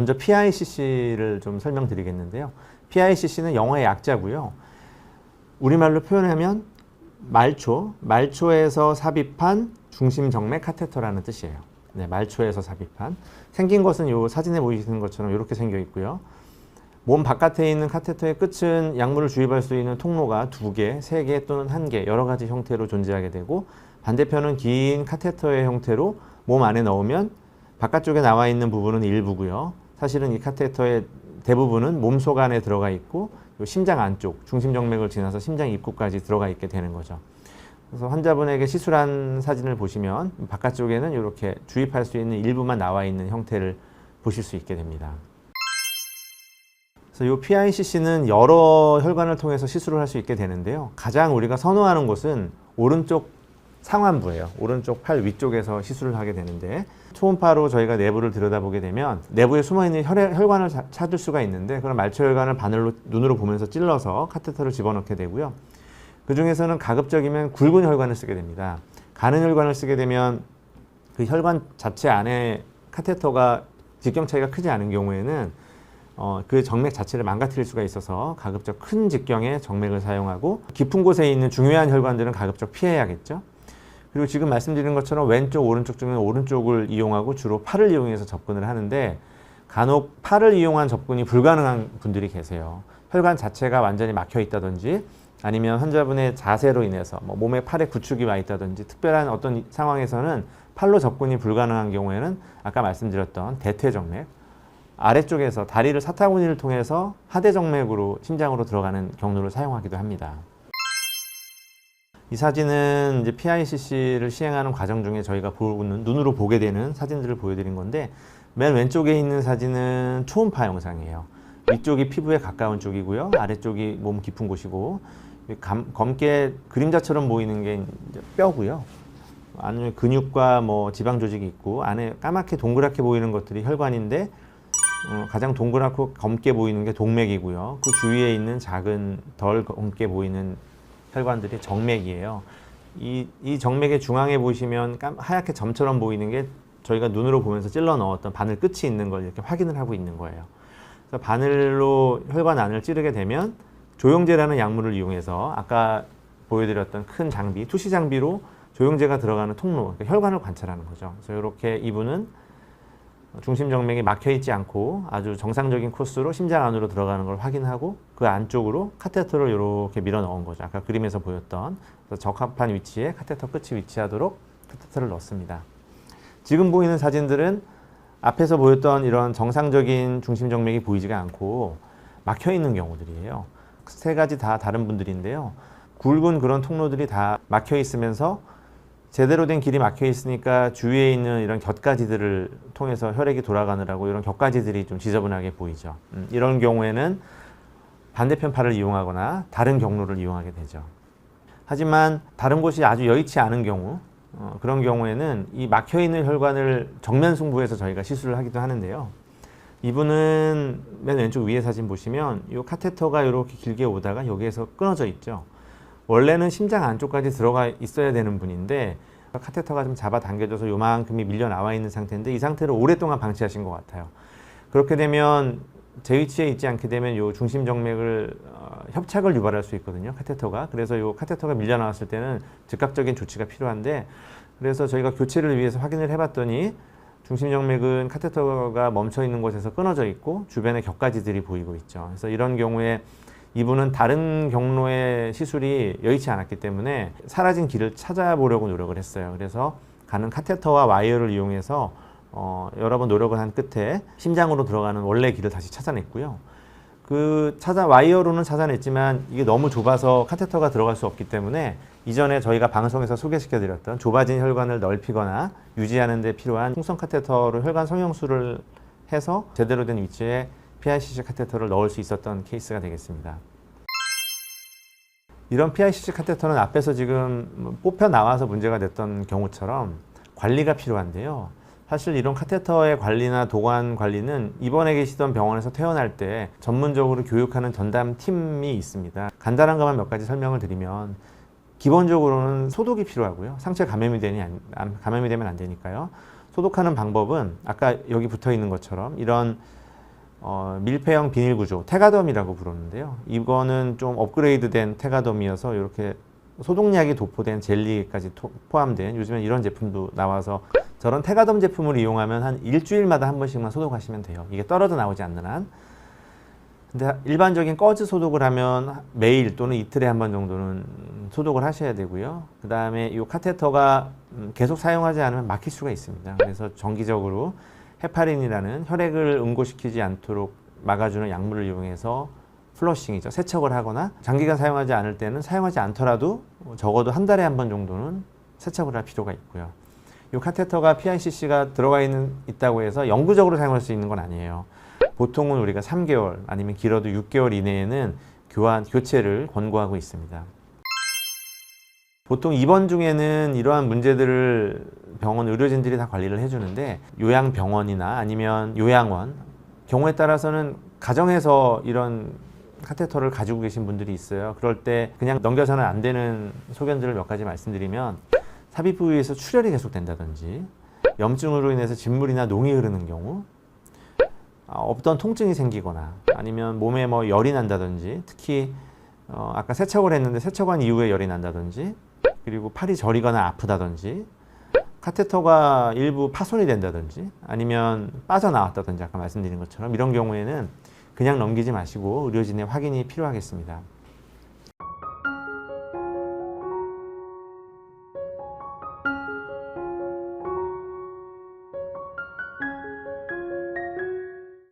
먼저 PICC를 좀 설명드리겠는데요. PICC는 영어의 약자고요. 우리말로 표현하면 말초, 말초에서 삽입한 중심 정맥 카테터라는 뜻이에요. 네, 말초에서 삽입한. 생긴 것은 이 사진에 보이시는 것처럼 이렇게 생겨 있고요. 몸 바깥에 있는 카테터의 끝은 약물을 주입할 수 있는 통로가 두 개, 세 개 또는 한 개 여러 가지 형태로 존재하게 되고 반대편은 긴 카테터의 형태로 몸 안에 넣으면 바깥쪽에 나와 있는 부분은 일부고요. 사실은 이 카테터의 대부분은 몸속 안에 들어가 있고 요 심장 안쪽 중심 정맥을 지나서 심장 입구까지 들어가 있게 되는 거죠. 그래서 환자분에게 시술한 사진을 보시면 바깥쪽에는 이렇게 주입할 수 있는 일부만 나와 있는 형태를 보실 수 있게 됩니다. 그래서 이 PICC는 여러 혈관을 통해서 시술을 할 수 있게 되는데요. 가장 우리가 선호하는 곳은 오른쪽 상완부예요. 오른쪽 팔 위쪽에서 시술을 하게 되는데 초음파로 저희가 내부를 들여다보게 되면 내부에 숨어 있는 혈, 혈관을 자- 찾을 수가 있는데 그런 말초 혈관을 바늘로 눈으로 보면서 찔러서 카테터를 집어넣게 되고요. 그 중에서는 가급적이면 굵은 혈관을 쓰게 됩니다. 가는 혈관을 쓰게 되면 그 혈관 자체 안에 카테터가 직경 차이가 크지 않은 경우에는 어, 그 정맥 자체를 망가뜨릴 수가 있어서 가급적 큰 직경의 정맥을 사용하고 깊은 곳에 있는 중요한 혈관들은 가급적 피해야겠죠. 그리고 지금 말씀드린 것처럼 왼쪽, 오른쪽 중에는 오른쪽을 이용하고 주로 팔을 이용해서 접근을 하는데 간혹 팔을 이용한 접근이 불가능한 분들이 계세요. 혈관 자체가 완전히 막혀 있다든지 아니면 환자분의 자세로 인해서 뭐 몸에 팔에 구축이 와 있다든지 특별한 어떤 상황에서는 팔로 접근이 불가능한 경우에는 아까 말씀드렸던 대퇴정맥 아래쪽에서 다리를 사타구니를 통해서 하대정맥으로 심장으로 들어가는 경로를 사용하기도 합니다. 이 사진은 이제 PICC를 시행하는 과정 중에 저희가 보는 눈으로 보게 되는 사진들을 보여드린 건데 맨 왼쪽에 있는 사진은 초음파 영상이에요. 위쪽이 피부에 가까운 쪽이고요. 아래쪽이 몸 깊은 곳이고 감- 검게 그림자처럼 보이는 게 뼈고요. 안에 근육과 뭐 지방 조직이 있고 안에 까맣게 동그랗게 보이는 것들이 혈관인데 어, 가장 동그랗고 검게 보이는 게 동맥이고요. 그 주위에 있는 작은 덜 검게 보이는 혈관들이 정맥이에요. 이, 이 정맥의 중앙에 보시면 깜, 하얗게 점처럼 보이는 게 저희가 눈으로 보면서 찔러 넣었던 바늘 끝이 있는 걸 이렇게 확인을 하고 있는 거예요. 그래서 바늘로 혈관 안을 찌르게 되면 조영제라는 약물을 이용해서 아까 보여드렸던 큰 장비, 투시 장비로 조영제가 들어가는 통로, 그러니까 혈관을 관찰하는 거죠. 그래서 이렇게 이분은 중심 정맥이 막혀 있지 않고 아주 정상적인 코스로 심장 안으로 들어가는 걸 확인하고 그 안쪽으로 카테터를 이렇게 밀어 넣은 거죠. 아까 그림에서 보였던 적합한 위치에 카테터 끝이 위치하도록 카테터를 넣습니다. 지금 보이는 사진들은 앞에서 보였던 이런 정상적인 중심 정맥이 보이지가 않고 막혀 있는 경우들이에요. 세 가지 다 다른 분들인데요. 굵은 그런 통로들이 다 막혀 있으면서 제대로 된 길이 막혀 있으니까 주위에 있는 이런 곁가지들을 통해서 혈액이 돌아가느라고 이런 곁가지들이 좀 지저분하게 보이죠. 음, 이런 경우에는 반대편 팔을 이용하거나 다른 경로를 이용하게 되죠. 하지만 다른 곳이 아주 여의치 않은 경우 어, 그런 경우에는 이 막혀 있는 혈관을 정면 승부해서 저희가 시술을 하기도 하는데요. 이분은 맨 왼쪽 위에 사진 보시면 이 카테터가 이렇게 길게 오다가 여기에서 끊어져 있죠. 원래는 심장 안쪽까지 들어가 있어야 되는 분인데 카테터가 좀 잡아당겨져서 요만큼이 밀려 나와 있는 상태인데 이 상태를 오랫동안 방치하신 것 같아요. 그렇게 되면 제 위치에 있지 않게 되면 요 중심 정맥을 어, 협착을 유발할 수 있거든요. 카테터가. 그래서 요 카테터가 밀려 나왔을 때는 즉각적인 조치가 필요한데 그래서 저희가 교체를 위해서 확인을 해봤더니 중심 정맥은 카테터가 멈춰 있는 곳에서 끊어져 있고 주변에 격가지들이 보이고 있죠. 그래서 이런 경우에 이분은 다른 경로의 시술이 여의치 않았기 때문에 사라진 길을 찾아보려고 노력을 했어요. 그래서 가는 카테터와 와이어를 이용해서 어, 여러 번 노력을 한 끝에 심장으로 들어가는 원래 길을 다시 찾아냈고요. 그 찾아 와이어로는 찾아냈지만 이게 너무 좁아서 카테터가 들어갈 수 없기 때문에 이전에 저희가 방송에서 소개시켜 드렸던 좁아진 혈관을 넓히거나 유지하는 데 필요한 풍선 카테터로 혈관 성형수를 해서 제대로 된 위치에 PICC 카테터를 넣을 수 있었던 케이스가 되겠습니다. 이런 PICC 카테터는 앞에서 지금 뽑혀 나와서 문제가 됐던 경우처럼 관리가 필요한데요. 사실 이런 카테터의 관리나 도관 관리는 입원해 계시던 병원에서 퇴원할 때 전문적으로 교육하는 전담 팀이 있습니다. 간단한 것만 몇 가지 설명을 드리면 기본적으로는 소독이 필요하고요. 상처 감염이 되니 안- 안- 감염이 되면 안 되니까요. 소독하는 방법은 아까 여기 붙어 있는 것처럼 이런 어, 밀폐형 비닐 구조, 테가덤이라고 부르는데요. 이거는 좀 업그레이드된 테가덤이어서 이렇게 소독약이 도포된 젤리까지 토- 포함된 요즘엔 이런 제품도 나와서 저런 테가덤 제품을 이용하면 한 일주일마다 한 번씩만 소독하시면 돼요. 이게 떨어져 나오지 않는 한. 근데 일반적인 꺼즈 소독을 하면 매일 또는 이틀에 한 번 정도는 소독을 하셔야 되고요. 그 다음에 이 카테터가 음, 계속 사용하지 않으면 막힐 수가 있습니다. 그래서 정기적으로 헤파린이라는 혈액을 응고시키지 않도록 막아주는 약물을 이용해서 플러싱이죠. 세척을 하거나 장기간 사용하지 않을 때는 사용하지 않더라도 적어도 한 달에 한 번 정도는 세척을 할 필요가 있고요. 이 카테터가 PICC가 들어가 있는, 있다고 해서 영구적으로 사용할 수 있는 건 아니에요. 보통은 우리가 3개월 아니면 길어도 6개월 이내에는 교환, 교체를 권고하고 있습니다. 보통 입원 중에는 이러한 문제들을 병원 의료진들이 다 관리를 해주는데 요양병원이나 아니면 요양원 경우에 따라서는 가정에서 이런 카테터를 가지고 계신 분들이 있어요. 그럴 때 그냥 넘겨서는 안 되는 소견들을 몇 가지 말씀드리면 삽입 부위에서 출혈이 계속된다든지 염증으로 인해서 진물이나 농이 흐르는 경우 아, 없던 통증이 생기거나 아니면 몸에 뭐 열이 난다든지 특히 어, 아까 세척을 했는데 세척한 이후에 열이 난다든지 그리고 팔이 저리거나 아프다든지 카테터가 일부 파손이 된다든지 아니면 빠져나왔다든지 아까 말씀드린 것처럼 이런 경우에는 그냥 넘기지 마시고 의료진의 확인이 필요하겠습니다.